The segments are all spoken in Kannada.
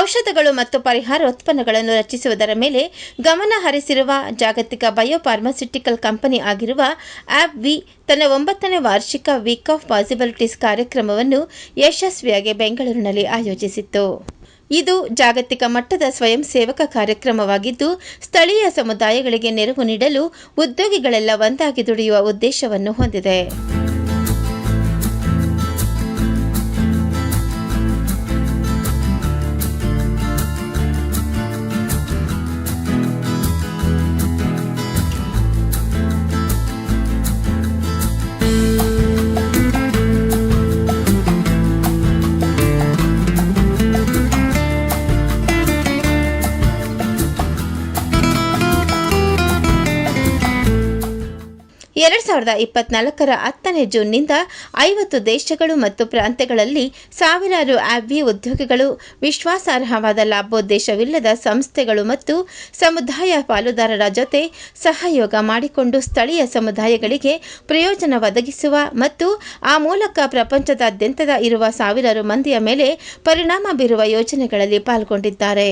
ಔಷಧಗಳು ಮತ್ತು ಪರಿಹಾರ ಉತ್ಪನ್ನಗಳನ್ನು ರಚಿಸುವುದರ ಮೇಲೆ ಗಮನ ಹರಿಸಿರುವ ಜಾಗತಿಕ ಬಯೋಫಾರ್ಮಾಸ್ಯೂಟಿಕಲ್ ಕಂಪನಿ ಆಗಿರುವ ಆಪ್ ವಿ ತನ್ನ ಒಂಬತ್ತನೇ ವಾರ್ಷಿಕ ವೀಕ್ ಆಫ್ ಪಾಸಿಬಿಲಿಟೀಸ್ ಕಾರ್ಯಕ್ರಮವನ್ನು ಯಶಸ್ವಿಯಾಗಿ ಬೆಂಗಳೂರಿನಲ್ಲಿ ಆಯೋಜಿಸಿತ್ತು. ಇದು ಜಾಗತಿಕ ಮಟ್ಟದ ಸ್ವಯಂ ಸೇವಕ ಕಾರ್ಯಕ್ರಮವಾಗಿದ್ದು, ಸ್ಥಳೀಯ ಸಮುದಾಯಗಳಿಗೆ ನೆರವು ನೀಡಲು ಉದ್ಯೋಗಿಗಳೆಲ್ಲ ಒಂದಾಗಿ ದುಡಿಯುವ ಉದ್ದೇಶವನ್ನು ಹೊಂದಿದೆ. ಎರಡ್ ಸಾವಿರದ ಇಪ್ಪತ್ನಾಲ್ಕರ ಹತ್ತನೇ ಜೂನ್ನಿಂದ ಐವತ್ತು ದೇಶಗಳು ಮತ್ತು ಪ್ರಾಂತ್ಯಗಳಲ್ಲಿ ಸಾವಿರಾರು ಆಬ್ವಿ ಉದ್ಯೋಗಿಗಳು, ವಿಶ್ವಾಸಾರ್ಹವಾದ ಲಾಭೋದ್ದೇಶವಿಲ್ಲದ ಸಂಸ್ಥೆಗಳು ಮತ್ತು ಸಮುದಾಯ ಪಾಲುದಾರರ ಜೊತೆ ಸಹಯೋಗ ಮಾಡಿಕೊಂಡು ಸ್ಥಳೀಯ ಸಮುದಾಯಗಳಿಗೆ ಪ್ರಯೋಜನ ಒದಗಿಸುವ ಮತ್ತು ಆ ಮೂಲಕ ಪ್ರಪಂಚದಾದ್ಯಂತದ ಇರುವ ಸಾವಿರಾರು ಮಂದಿಯ ಮೇಲೆ ಪರಿಣಾಮ ಬೀರುವ ಯೋಜನೆಗಳಲ್ಲಿ ಪಾಲ್ಗೊಂಡಿದ್ದಾರೆ.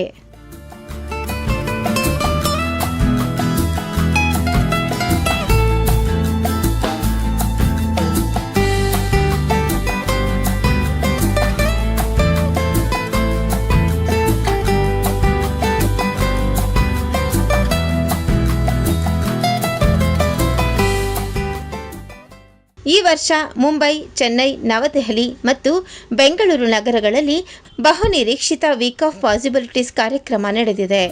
ವರ್ಷ ಮುಂಬೈ ಚೆನ್ನೈ ನವದೆಹಲಿ ಮತ್ತು ಬೆಂಗಳೂರು ನಗರಗಳಲ್ಲಿ ಬಹುನಿರೀಕ್ಷಿತ ವೀಕ್ ಆಫ್ ಪಾಸಿಬಿಲಿಟೀಸ್ ಕಾರ್ಯಕ್ರಮ ನಡೆದಿದೆ.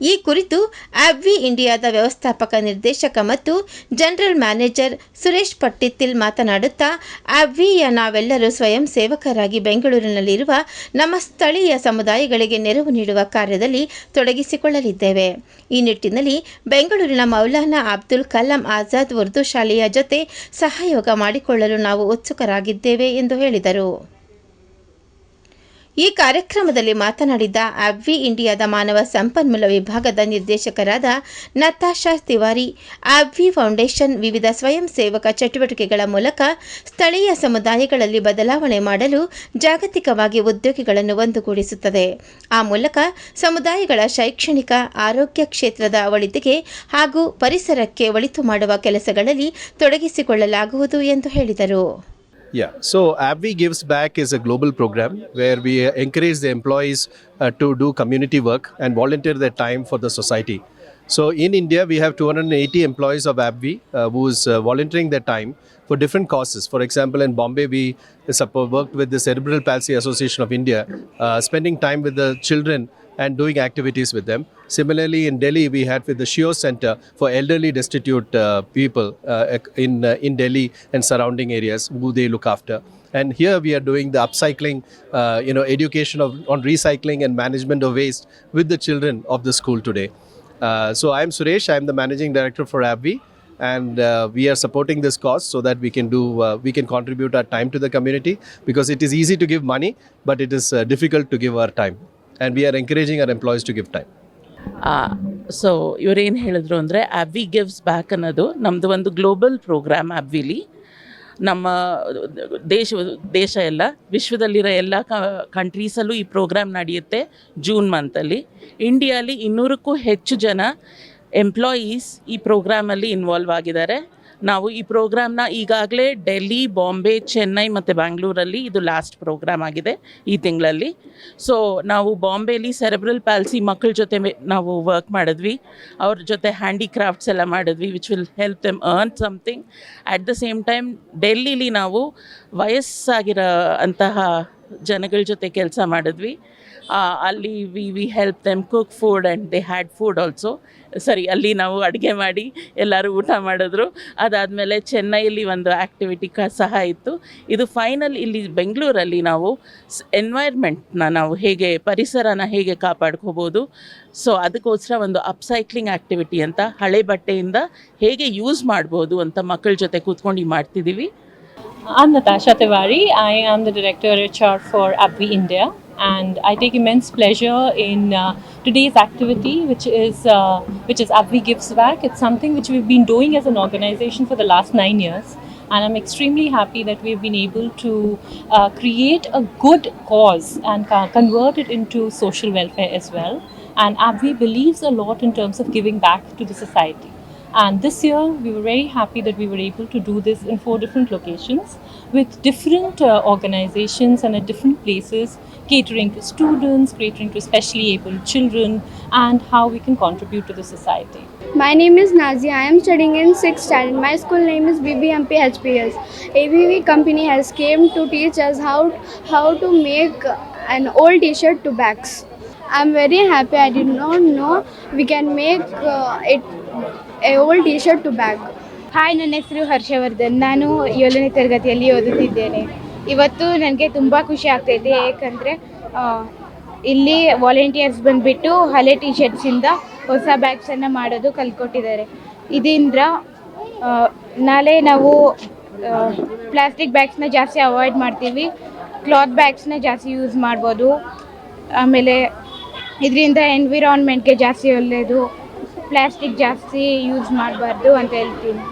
ಈ ಕುರಿತು ಆಬ್ವಿ ಇಂಡಿಯಾದ ವ್ಯವಸ್ಥಾಪಕ ನಿರ್ದೇಶಕ ಮತ್ತು ಜನರಲ್ ಮ್ಯಾನೇಜರ್ ಸುರೇಶ್ ಪಟ್ಟಿತ್ತಿಲ್ ಮಾತನಾಡುತ್ತಾ ಆಬ್ವಿಯ ನಾವೆಲ್ಲರೂ ಸ್ವಯಂ ಸೇವಕರಾಗಿ ಬೆಂಗಳೂರಿನಲ್ಲಿರುವ ನಮ್ಮ ಸ್ಥಳೀಯ ಸಮುದಾಯಗಳಿಗೆ ನೆರವು ನೀಡುವ ಕಾರ್ಯದಲ್ಲಿ ತೊಡಗಿಸಿಕೊಳ್ಳಲಿದ್ದೇವೆ. ಈ ನಿಟ್ಟಿನಲ್ಲಿ ಬೆಂಗಳೂರಿನ ಮೌಲಾನಾ ಅಬ್ದುಲ್ ಕಲಾಂ ಆಜಾದ್ ಉರ್ದು ಶಾಲೆಯ ಜೊತೆ ಸಹಯೋಗ ಮಾಡಿಕೊಳ್ಳಲು ನಾವು ಉತ್ಸುಕರಾಗಿದ್ದೇವೆ ಎಂದು ಹೇಳಿದರು. ಈ ಕಾರ್ಯಕ್ರಮದಲ್ಲಿ ಮಾತನಾಡಿದ ಅಬ್ವಿ ಇಂಡಿಯಾದ ಮಾನವ ಸಂಪನ್ಮೂಲ ವಿಭಾಗದ ನಿರ್ದೇಶಕರಾದ ನತಾಶಾ ತಿವಾರಿ ಆಬ್ವಿ ಫೌಂಡೇಶನ್ ವಿವಿಧ ಸ್ವಯಂ ಸೇವಕ ಚಟುವಟಿಕೆಗಳ ಮೂಲಕ ಸ್ಥಳೀಯ ಸಮುದಾಯಗಳಲ್ಲಿ ಬದಲಾವಣೆ ಮಾಡಲು ಜಾಗತಿಕವಾಗಿ ಉದ್ಯೋಗಿಗಳನ್ನು ಒಂದುಗೂಡಿಸುತ್ತದೆ. ಆ ಮೂಲಕ ಸಮುದಾಯಗಳ ಶೈಕ್ಷಣಿಕ, ಆರೋಗ್ಯ ಕ್ಷೇತ್ರದ ಒಳಿತಿಗೆ ಹಾಗೂ ಪರಿಸರಕ್ಕೆ ಒಳಿತು ಮಾಡುವ ಕೆಲಸಗಳಲ್ಲಿ ತೊಡಗಿಸಿಕೊಳ್ಳಲಾಗುವುದು ಎಂದು ಹೇಳಿದರು. Yeah, so AbbVie Gives Back is a global program where we encourage the employees uh, to do community work and volunteer their time for the society. So in India, we have 280 employees of AbbVie uh, who's uh, volunteering their time for different causes. For example, in Bombay, we worked with the Cerebral Palsy Association of India, uh, spending time with the children and doing activities with them. Similarly, in Delhi, we had with the Shio Center for elderly destitute uh, people uh, in uh, in Delhi and surrounding areas who they look after. And here we are doing the upcycling, uh, you know, education of on recycling and management of waste with the children of the school today. Uh, so I'm Suresh. I'm the managing director for AbbVie. And uh, we are supporting this cause so that we can do, uh, we can contribute our time to the community because it is easy to give money, but it is uh, difficult to give our time. And we are encouraging our employees to give time so ಇವರೇನು ಹೇಳಿದ್ರು ಅಂದರೆ ಆ್ಯಬ್ವಿ ಗಿವ್ಸ್ ಬ್ಯಾಕ್ ಅನ್ನೋದು ನಮ್ಮದು ಒಂದು ಗ್ಲೋಬಲ್ ಪ್ರೋಗ್ರಾಮ್ ಆ್ಯಬ್ವಿಲಿ ನಮ್ಮ ದೇಶ ದೇಶ ಎಲ್ಲ, ವಿಶ್ವದಲ್ಲಿರೋ ಎಲ್ಲ ಕಂಟ್ರೀಸಲ್ಲೂ ಈ ಪ್ರೋಗ್ರಾಮ್ ನಡೆಯುತ್ತೆ ಜೂನ್ ಮಂತಲ್ಲಿ ಇಂಡಿಯಾಲಿ ಇನ್ನೂರಕ್ಕೂ ಹೆಚ್ಚು ಜನ ಎಂಪ್ಲಾಯೀಸ್ ಈ ಪ್ರೋಗ್ರಾಮಲ್ಲಿ ಇನ್ವಾಲ್ವ್ ಆಗಿದ್ದಾರೆ. ನಾವು ಈ ಪ್ರೋಗ್ರಾಮ್ನ ಈಗಾಗಲೇ ಡೆಲ್ಲಿ, ಬಾಂಬೆ, ಚೆನ್ನೈ ಮತ್ತು ಬ್ಯಾಂಗ್ಳೂರಲ್ಲಿ ಇದು ಲಾಸ್ಟ್ ಪ್ರೋಗ್ರಾಮ್ ಆಗಿದೆ ಈ ತಿಂಗಳಲ್ಲಿ. ಸೊ ನಾವು ಬಾಂಬೆಲಿ ಸೆರೆಬ್ರಲ್ ಪ್ಯಾಲ್ಸಿ ಮಕ್ಕಳ ಜೊತೆ ನಾವು ವರ್ಕ್ ಮಾಡಿದ್ವಿ. ಅವ್ರ ಜೊತೆ ಹ್ಯಾಂಡಿಕ್ರಾಫ್ಟ್ಸ್ ಎಲ್ಲ ಮಾಡಿದ್ವಿ which will help them earn something at the same time ಡೆಲ್ಲಿಲಿ ನಾವು ವಯಸ್ಸಾಗಿರೋ ಅಂತಹ ಜನಗಳ ಜೊತೆ ಕೆಲಸ ಮಾಡಿದ್ವಿ. ಅಲ್ಲಿ we we help them cook food and they had food also ಸರಿ, ಅಲ್ಲಿ ನಾವು ಅಡುಗೆ ಮಾಡಿ ಎಲ್ಲರೂ ಊಟ ಮಾಡಿದ್ರು. ಅದಾದಮೇಲೆ ಚೆನ್ನೈಯಲ್ಲಿ ಒಂದು ಆ್ಯಕ್ಟಿವಿಟಿ ಕ, ಸಹ ಇತ್ತು. ಇದು ಫೈನಲ್ ಇಲ್ಲಿ ಬೆಂಗಳೂರಲ್ಲಿ ನಾವು ಎನ್ವೈರ್ಮೆಂಟ್ನ ನಾವು ಹೇಗೆ, ಪರಿಸರನ ಹೇಗೆ ಕಾಪಾಡ್ಕೋಬೋದು. ಸೊ ಅದಕ್ಕೋಸ್ಕರ ಒಂದು ಅಪ್ಸೈಕ್ಲಿಂಗ್ ಆ್ಯಕ್ಟಿವಿಟಿ ಅಂತ ಹಳೆ ಬಟ್ಟೆಯಿಂದ ಹೇಗೆ ಯೂಸ್ ಮಾಡ್ಬೋದು ಅಂತ ಮಕ್ಕಳ ಜೊತೆ ಕೂತ್ಕೊಂಡು ಮಾಡ್ತಿದ್ದೀವಿ. I'm Natasha Tiwari. I am the Director of HR for AbbVie India, and I take immense pleasure in uh, today's activity, which is uh, which is AbbVie Gives Back. It's something which we've been doing as an organization for the last nine years. And I'm extremely happy that we've been able to uh, create a good cause and co- convert it into social welfare as well. And AbbVie believes a lot in terms of giving back to the society. And this year, we were very happy that we were able to do this in four different locations with different uh, organizations and at different places, catering to students, catering to specially abled children, and how we can contribute to the society. My name is Nazia. I am studying in 6th standard. My school name is BBMP HPS. ABV company has came to teach us how how to make an old T-shirt to bags. I'm very happy. I did not know we can make uh, it a old T-shirt to bag. Hi ನನ್ನ ಹೆಸರು ಹರ್ಷವರ್ಧನ್. ನಾನು ಏಳನೇ ತರಗತಿಯಲ್ಲಿ ಓದುತ್ತಿದ್ದೇನೆ. ಇವತ್ತು ನನಗೆ ತುಂಬ ಖುಷಿ ಆಗ್ತೈತೆ ಏಕೆಂದರೆ ಇಲ್ಲಿ ವಾಲಂಟಿಯರ್ಸ್ ಬಂದುಬಿಟ್ಟು ಹಳೆ ಟಿ ಶರ್ಟ್ಸಿಂದ ಹೊಸ ಬ್ಯಾಗ್ಸನ್ನು ಮಾಡೋದು ಕಲ್ತ್ಕೊಟ್ಟಿದ್ದಾರೆ. ಇದರಿಂದ ನಾಳೆ ನಾವು ಪ್ಲಾಸ್ಟಿಕ್ ಬ್ಯಾಗ್ಸ್ನ ಜಾಸ್ತಿ ಅವಾಯ್ಡ್ ಮಾಡ್ತೀವಿ. ಕ್ಲಾತ್ ಬ್ಯಾಗ್ಸ್ನ ಜಾಸ್ತಿ ಯೂಸ್ ಮಾಡ್ಬೋದು. ಆಮೇಲೆ ಇದರಿಂದ ಎನ್ವಿರಾನ್ಮೆಂಟ್ಗೆ ಜಾಸ್ತಿ ಒಳ್ಳೆಯದು ಪ್ಲಾಸ್ಟಿಕ್ ಜಾಸ್ತಿ ಯೂಸ್ ಮಾಡಬಾರ್ದು ಅಂತ ಹೇಳ್ತೀನಿ.